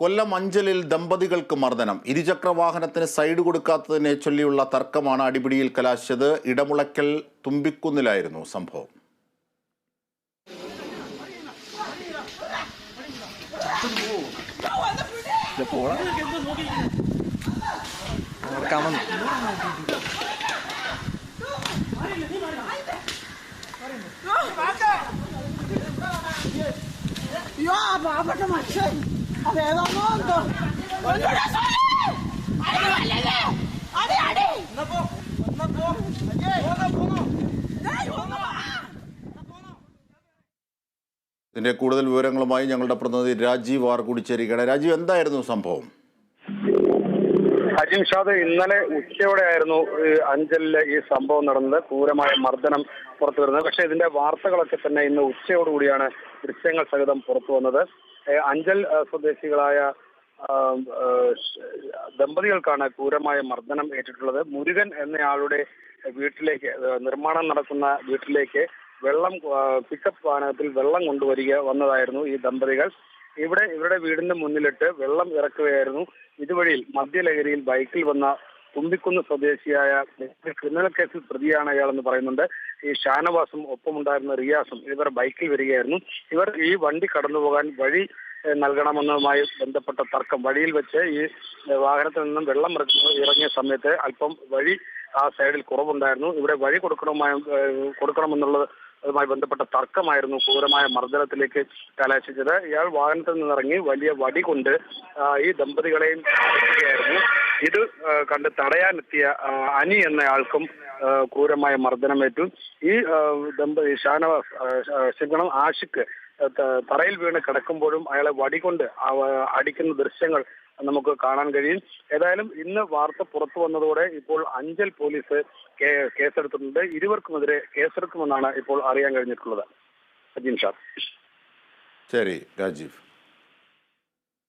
കൊല്ലം അഞ്ചലിൽ ദമ്പതികൾക്ക് മർദ്ദനം. ഇരുചക്ര വാഹനത്തിന് സൈഡ് കൊടുക്കാത്തതിനെ ചൊല്ലിയുള്ള തർക്കമാണ് അടിപിടിയിൽ കലാശിച്ചത്. ഇടമുളയ്ക്കൽ തുമ്പിക്കുന്നിലായിരുന്നു സംഭവം. 아 ഇതിന്റെ കൂടുതൽ വിവരങ്ങളുമായി ഞങ്ങളുടെ പ്രതിനിധി രാജീവ് ആർ കൂടി രാജീവ് എന്തായിരുന്നു സംഭവം? അജിം ഷാദ് ഇന്നലെ ഉച്ചയോടെ ആയിരുന്നു അഞ്ചലിലെ ഈ സംഭവം നടന്നത്. ക്രൂരമായ മർദ്ദനം പുറത്തു വരുന്നത്. പക്ഷേ ഇതിന്റെ വാർത്തകളൊക്കെ തന്നെ ഇന്ന് ഉച്ചയോടുകൂടിയാണ് ദൃശ്യങ്ങൾ സഹിതം പുറത്തു വന്നത്. അഞ്ചൽ സ്വദേശികളായ ദമ്പതികൾക്കാണ് ക്രൂരമായ മർദ്ദനം ഏറ്റിട്ടുള്ളത്. മുരുകൻ എന്നയാളുടെ വീട്ടിലേക്ക് നിർമ്മാണം നടക്കുന്ന വീട്ടിലേക്ക് വെള്ളം പിക്കപ്പ് വാഹനത്തിൽ വെള്ളം കൊണ്ടുവരിക വന്നതായിരുന്നു ഈ ദമ്പതികൾ. ഇവിടെ ഇവരുടെ വീടിന്റെ മുന്നിലിട്ട് വെള്ളം ഇറക്കുകയായിരുന്നു. ഇതുവഴിയിൽ മദ്യലഹരിയിൽ ബൈക്കിൽ വന്ന തുമ്പിക്കുന്ന് സ്വദേശിയായ ക്രിമിനൽ കേസിൽ പ്രതിയാണ് എന്ന് പറയുന്നുണ്ട്. ഈ ഷാനവാസും ഒപ്പമുണ്ടായിരുന്ന റിയാസും ഇവർ ബൈക്കിൽ വരികയായിരുന്നു. ഇവർ ഈ വണ്ടി കടന്നു പോകാൻ വഴി നൽകണമെന്നതുമായി ബന്ധപ്പെട്ട തർക്കം. വഴിയിൽ വെച്ച് ഈ വാഹനത്തിൽ നിന്നും വെള്ളം ഇറങ്ങിയ സമയത്ത് അല്പം വഴി ആ സൈഡിൽ കുറവുണ്ടായിരുന്നു. ഇവിടെ വഴി കൊടുക്കണമായി കൊടുക്കണമെന്നുള്ളത് അതുമായി ബന്ധപ്പെട്ട തർക്കമായിരുന്നു ക്രൂരമായ മർദ്ദനത്തിലേക്ക് കലാശിച്ചത്. ഇയാൾ വാഹനത്തിൽ നിന്നിറങ്ങി വലിയ വടി കൊണ്ട് ഈ ദമ്പതികളെയും അടിക്കുകയായിരുന്നു ഇത് കണ്ട് തടയാനെത്തിയ അനി എന്നയാൾക്കും ക്രൂരമായ മർദ്ദനമേറ്റു. ഈ ദമ്പതി ഷാനവാസ് ശിവണം ആഷിക്ക് തറയിൽ വീണ് കിടക്കുമ്പോഴും അയാളെ വടികൊണ്ട് അടിക്കുന്ന ദൃശ്യങ്ങൾ നമുക്ക് കാണാൻ കഴിയും. ഏതായാലും ഇന്ന് വാർത്ത പുറത്തു വന്നതോടെ ഇപ്പോൾ അഞ്ചൽ പോലീസ് കേസെടുത്തിട്ടുണ്ട്. ഇരുവർക്കുമെതിരെ കേസെടുക്കുമെന്നാണ് ഇപ്പോൾ അറിയാൻ കഴിഞ്ഞിട്ടുള്ളത്. അജിൻ ഷാ. ശരി രാജീവ്.